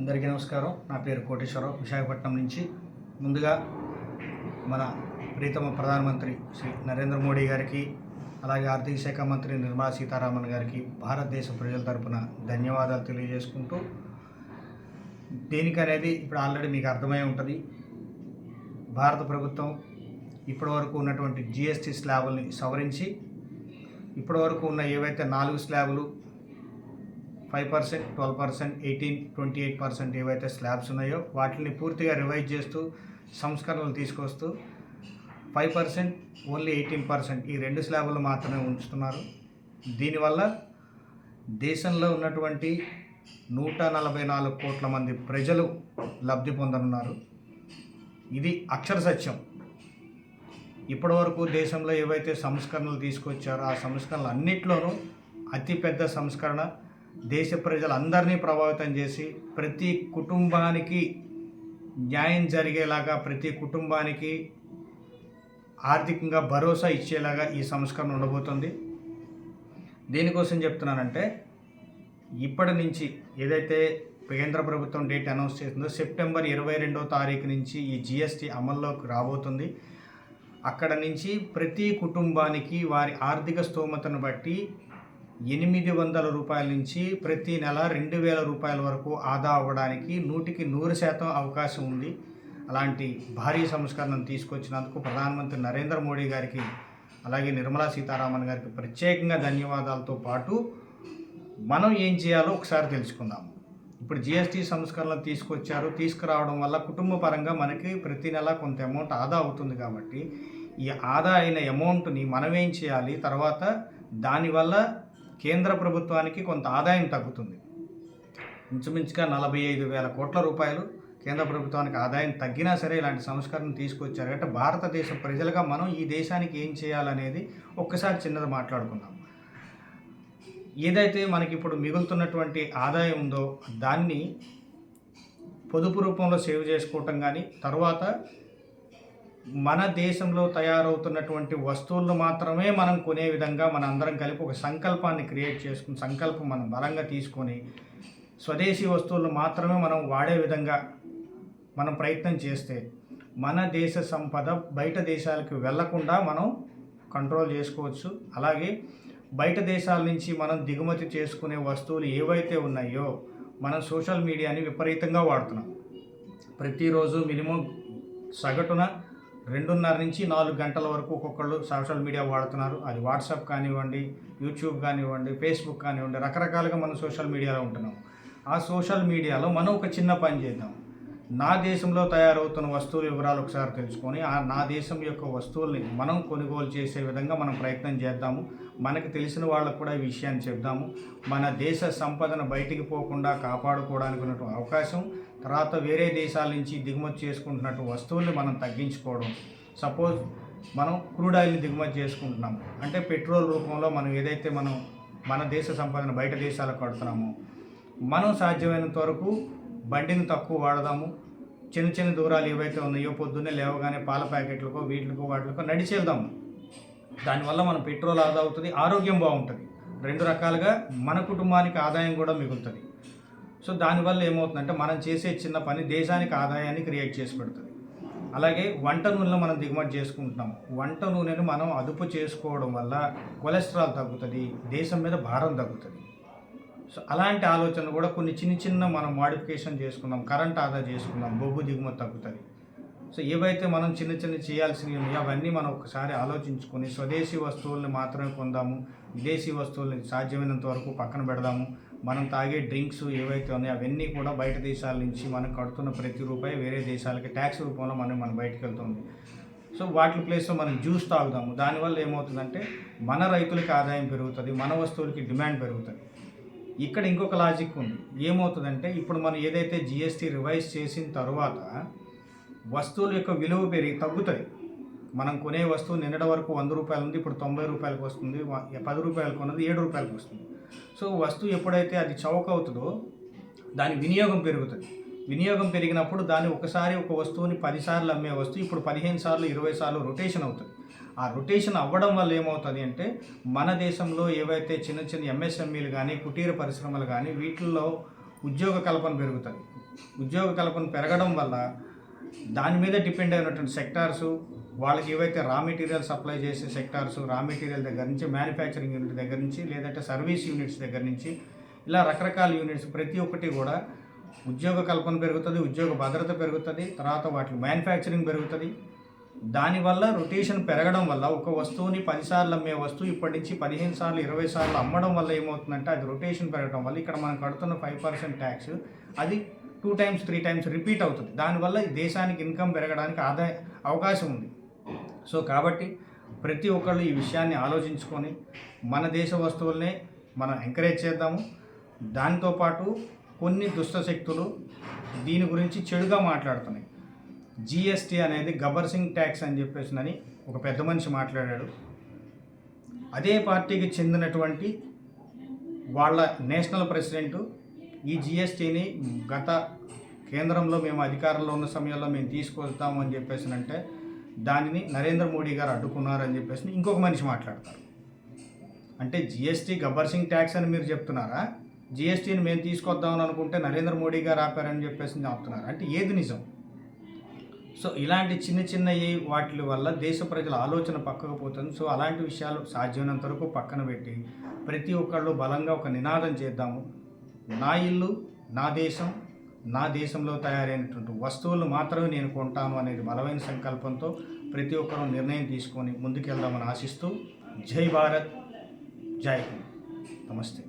అందరికీ నమస్కారం. నా పేరు కోటేశ్వరరావు విశాఖపట్నం నుంచి. ముందుగా మన ప్రీతమ ప్రధానమంత్రి శ్రీ నరేంద్ర మోడీ గారికి అలాగే ఆర్థిక శాఖ మంత్రి నిర్మలా సీతారామన్ గారికి భారతదేశ ప్రజల తరపున ధన్యవాదాలు తెలియజేసుకుంటూ దేనికనేది ఇప్పుడు ఆల్రెడీ మీకు అర్థమై ఉంటుంది. భారత ప్రభుత్వం ఇప్పటివరకు ఉన్నటువంటి జిఎస్టీ స్లాబుల్ని సవరించి ఇప్పటివరకు ఉన్న ఏవైతే నాలుగు స్లాబులు five percent twelve percent eighteen twenty eight percent ఏవైతే స్లాబ్స్ ఉన్నాయో వాటిని పూర్తిగా రివైజ్ చేస్తూ సంస్కరణలు తీసుకొస్తూ five percent only eighteen percent ఈ రెండు స్లాబులు మాత్రమే ఉంచుతున్నారు. దీనివల్ల దేశంలో ఉన్నటువంటి నూట నలభై నాలుగు కోట్ల మంది ప్రజలు లబ్ధి పొందనున్నారు. ఇది అక్షర సత్యం. ఇప్పటివరకు దేశంలో ఏవైతే సంస్కరణలు తీసుకొచ్చారో ఆ సంస్కరణలు అన్నిట్లోనూ అతిపెద్ద సంస్కరణ దేశ ప్రజలందరినీ ప్రభావితం చేసి ప్రతి కుటుంబానికి న్యాయం జరిగేలాగా ప్రతి కుటుంబానికి ఆర్థికంగా భరోసా ఇచ్చేలాగా ఈ సంస్కరణ ఉండబోతుంది. దేనికోసం చెప్తున్నానంటే ఇప్పటి నుంచి ఏదైతే కేంద్ర ప్రభుత్వం డేట్ అనౌన్స్ చేసిందో సెప్టెంబర్ ఇరవై రెండో తారీఖు నుంచి ఈ జిఎస్టీ అమల్లోకి రాబోతుంది. అక్కడ నుంచి ప్రతి కుటుంబానికి వారి ఆర్థిక స్తోమతను బట్టి ఎనిమిది వందల రూపాయల నుంచి ప్రతి నెల రెండు వేల రూపాయల వరకు ఆదా అవ్వడానికి నూటికి నూరు శాతం అవకాశం ఉంది. అలాంటి భారీ సంస్కరణను తీసుకొచ్చినందుకు ప్రధానమంత్రి నరేంద్ర మోడీ గారికి అలాగే నిర్మలా సీతారామన్ గారికి ప్రత్యేకంగా ధన్యవాదాలతో పాటు మనం ఏం చేయాలో ఒకసారి తెలుసుకుందాం. ఇప్పుడు జిఎస్టీ సంస్కరణలు తీసుకొచ్చారు. తీసుకురావడం వల్ల కుటుంబ పరంగా మనకి ప్రతి నెల కొంత అమౌంట్ ఆదా అవుతుంది కాబట్టి ఈ ఆదా అయిన అమౌంట్ని మనం ఏం చేయాలి? తర్వాత దానివల్ల కేంద్ర ప్రభుత్వానికి కొంత ఆదాయం తగ్గుతుంది. ఇంచుమించుగా నలభై ఐదు వేల కోట్ల రూపాయలు కేంద్ర ప్రభుత్వానికి ఆదాయం తగ్గినా సరే ఇలాంటి సంస్కరణ తీసుకొచ్చారు. అంటే భారతదేశ ప్రజలుగా మనం ఈ దేశానికి ఏం చేయాలనేది ఒక్కసారి చిన్నది మాట్లాడుకుందాం. ఏదైతే మనకి ఇప్పుడు మిగులుతున్నటువంటి ఆదాయం ఉందో దాన్ని పొదుపు రూపంలో సేవ్ చేసుకోవటం కానీ తర్వాత మన దేశంలో తయారవుతున్నటువంటి వస్తువులను మాత్రమే మనం కొనే విధంగా మన అందరం కలిపి ఒక సంకల్పాన్ని క్రియేట్ చేసుకుని సంకల్పం మనం బలంగా తీసుకొని స్వదేశీ వస్తువులను మాత్రమే మనం వాడే విధంగా మనం ప్రయత్నం చేస్తే మన దేశ సంపద బయట దేశాలకు వెళ్ళకుండా మనం కంట్రోల్ చేసుకోవచ్చు. అలాగే బయట దేశాల నుంచి మనం దిగుమతి చేసుకునే వస్తువులు ఏవైతే ఉన్నాయో మనం సోషల్ మీడియాని విపరీతంగా వాడుతున్నాం. ప్రతిరోజు మినిమం సగటున రెండున్నర నుంచి నాలుగు గంటల వరకు ఒక్కొక్కళ్ళు సోషల్ మీడియా వాడుతున్నారు. అది వాట్సాప్ కానివ్వండి యూట్యూబ్ కానివ్వండి ఫేస్బుక్ కానివ్వండి రకరకాలుగా మనం సోషల్ మీడియాలో ఉంటున్నాం. ఆ సోషల్ మీడియాలో మనం ఒక చిన్న పని చేద్దాం. నా దేశంలో తయారవుతున్న వస్తువుల వివరాలు ఒకసారి తెలుసుకొని ఆ నా దేశం యొక్క వస్తువుల్ని మనం కొనుగోలు చేసే విధంగా మనం ప్రయత్నం చేద్దాము. మనకు తెలిసిన వాళ్ళకు కూడా ఈ విషయాన్ని చెప్దాము. మన దేశ సంపదను బయటికి పోకుండా కాపాడుకోవడానికి ఉన్నటువంటి అవకాశం తర్వాత వేరే దేశాల నుంచి దిగుమతి చేసుకుంటున్నట్టు వస్తువుల్ని మనం తగ్గించుకోవడం. సపోజ్ మనం క్రూడ్ ఆయిల్ని దిగుమతి చేసుకుంటున్నాము అంటే పెట్రోల్ రూపంలో మనం ఏదైతే మనం మన దేశ సంపదను బయట దేశాలకు కడుతున్నామో మనం సాధ్యమైనంత వరకు బండిని తక్కువ వాడదాము. చిన్న చిన్న దూరాలు ఏవైతే ఉన్నాయో పొద్దున్నే లేవగానే పాల ప్యాకెట్లకో వీటికో వాటికో నడిచి వెళ్దాము. దానివల్ల మన పెట్రోల్ ఆదా అవుతుంది ఆరోగ్యం బాగుంటుంది. రెండు రకాలుగా మన కుటుంబానికి ఆదాయం కూడా మిగులుతుంది. సో దానివల్ల ఏమవుతుందంటే మనం చేసే చిన్న పని దేశానికి ఆదాయాన్ని క్రియేట్ చేసి పెడుతుంది. అలాగే వంట నూనెలో మనం దిగుమతి చేసుకుంటున్నాం వంట నూనెను మనం అదుపు చేసుకోవడం వల్ల కొలెస్ట్రాల్ తగ్గుతుంది దేశం మీద భారం తగ్గుతుంది. సో అలాంటి ఆలోచన కూడా కొన్ని చిన్న చిన్న మనం మాడిఫికేషన్ చేసుకుందాం కరెంట్ ఆదా చేసుకున్నాం బొగ్గు దిగుమతి తగ్గుతుంది. సో ఏవైతే మనం చిన్న చిన్న చేయాల్సినవి ఉన్నాయో అవన్నీ మనం ఒకసారి ఆలోచించుకొని స్వదేశీ వస్తువుల్ని మాత్రమే కొందాము విదేశీ వస్తువుల్ని సాధ్యమైనంత వరకు పక్కన పెడదాము. మనం తాగే డ్రింక్స్ ఏవైతే ఉన్నాయో అవన్నీ కూడా బయట దేశాల నుంచి మనం కడుతున్న ప్రతి రూపాయి వేరే దేశాలకి ట్యాక్స్ రూపంలో మనం మనం బయటకు వెళ్తుంది. సో వాటి ప్లేస్లో మనం జ్యూస్ తాగుదాము. దానివల్ల ఏమవుతుందంటే మన రైతులకి ఆదాయం పెరుగుతుంది మన వస్తువులకి డిమాండ్ పెరుగుతుంది. ఇక్కడ ఇంకొక లాజిక్ ఉంది. ఏమవుతుందంటే ఇప్పుడు మనం ఏదైతే జిఎస్టీ రివైజ్ చేసిన తర్వాత వస్తువుల యొక్క విలువ పెరిగి తగ్గుతుంది. మనం కొనే వస్తువు నిన్నటి వరకు వంద రూపాయలు ఉంది ఇప్పుడు తొంభై రూపాయలకు వస్తుంది పది రూపాయలకు కొన్నది ఏడు రూపాయలకు వస్తుంది. సో వస్తువు ఎప్పుడైతే అది చౌక అవుతుందో దాని వినియోగం పెరుగుతుంది. వినియోగం పెరిగినప్పుడు దాన్ని ఒకసారి ఒక వస్తువుని పదిసార్లు అమ్మే వస్తువు ఇప్పుడు పదిహేను సార్లు ఇరవై సార్లు రొటేషన్ అవుతుంది. ఆ రొటేషన్ అవ్వడం వల్ల ఏమవుతుంది అంటే మన దేశంలో ఏవైతే చిన్న చిన్న ఎంఎస్ఎంఈలు కానీ కుటీర పరిశ్రమలు కానీ వీటిల్లో ఉద్యోగ కల్పన పెరుగుతుంది. ఉద్యోగ కల్పన పెరగడం వల్ల దాని మీద డిపెండ్ అయినటువంటి సెక్టార్సు వాళ్ళకి ఏవైతే రా మెటీరియల్ సప్లై చేసే సెక్టార్స్ రా మెటీరియల్ దగ్గర నుంచి మ్యానుఫ్యాక్చరింగ్ యూనిట్ దగ్గర నుంచి లేదంటే సర్వీస్ యూనిట్స్ దగ్గర నుంచి ఇలా రకరకాల యూనిట్స్ ప్రతి ఒక్కటి కూడా ఉద్యోగ కల్పన పెరుగుతుంది ఉద్యోగ భద్రత పెరుగుతుంది తర్వాత వాటి మ్యానుఫ్యాక్చరింగ్ పెరుగుతుంది. దానివల్ల రొటేషన్ పెరగడం వల్ల ఒక వస్తువుని పదిసార్లు అమ్మే వస్తువు ఇప్పటి నుంచి పదిహేను సార్లు ఇరవై సార్లు అమ్మడం వల్ల ఏమవుతుందంటే అది రొటేషన్ పెరగడం వల్ల ఇక్కడ మనం కడుతున్న ఫైవ్ పర్సెంట్ ట్యాక్స్ అది two times three times repeat అవుతుంది. దానివల్ల ఈ దేశానికి ఇన్కమ్ పెరగడానికి ఆదాయ అవకాశం ఉంది. సో కాబట్టి ప్రతి ఒక్కళ్ళు ఈ విషయాన్ని ఆలోచించుకొని మన దేశ వస్తువులనే మనం ఎంకరేజ్ చేద్దాము. దాంతోపాటు కొన్ని దుష్ట శక్తులు దీని గురించి చెడుగా మాట్లాడుతున్నాయి. జిఎస్టీ అనేది గబ్బర్ సింగ్ ట్యాక్స్ అని చెప్పేసి ఒక పెద్ద మనిషి మాట్లాడాడు. అదే పార్టీకి చెందినటువంటి వాళ్ళ నేషనల్ ప్రెసిడెంట్ ఈ జిఎస్టీని గత కేంద్రంలో మేము అధికారంలో ఉన్న సమయంలో మేము తీసుకొస్తాము అని చెప్పేసి అంటే దానిని నరేంద్ర మోడీ గారు అడ్డుకున్నారని చెప్పేసి ఇంకొక మనిషి మాట్లాడతారు. అంటే జిఎస్టీ గబ్బర్ సింగ్ ట్యాక్స్ అని మీరు చెప్తున్నారా? జిఎస్టీని మేము తీసుకొద్దామని అనుకుంటే నరేంద్ర మోడీ గారు ఆపారని చెప్పేసి చెప్తున్నారు. అంటే ఏది నిజం? సో ఇలాంటి చిన్న చిన్నవి వాటి వల్ల దేశ ప్రజల ఆలోచన పక్కకు పోతుంది. సో అలాంటి విషయాలు సాధ్యమైనంత వరకు పక్కన పెట్టి ప్రతి ఒక్కళ్ళు బలంగా ఒక నినాదం చేద్దాము. నా ఇల్లు నా దేశం నా దేశంలో తయారైనటువంటి వస్తువులు మాత్రమే నేను కొంటాను అనేది బలమైన సంకల్పంతో ప్రతి ఒక్కరూ నిర్ణయం తీసుకొని ముందుకెళ్దామని ఆశిస్తూ జై భారత్ జై హింద్. నమస్తే.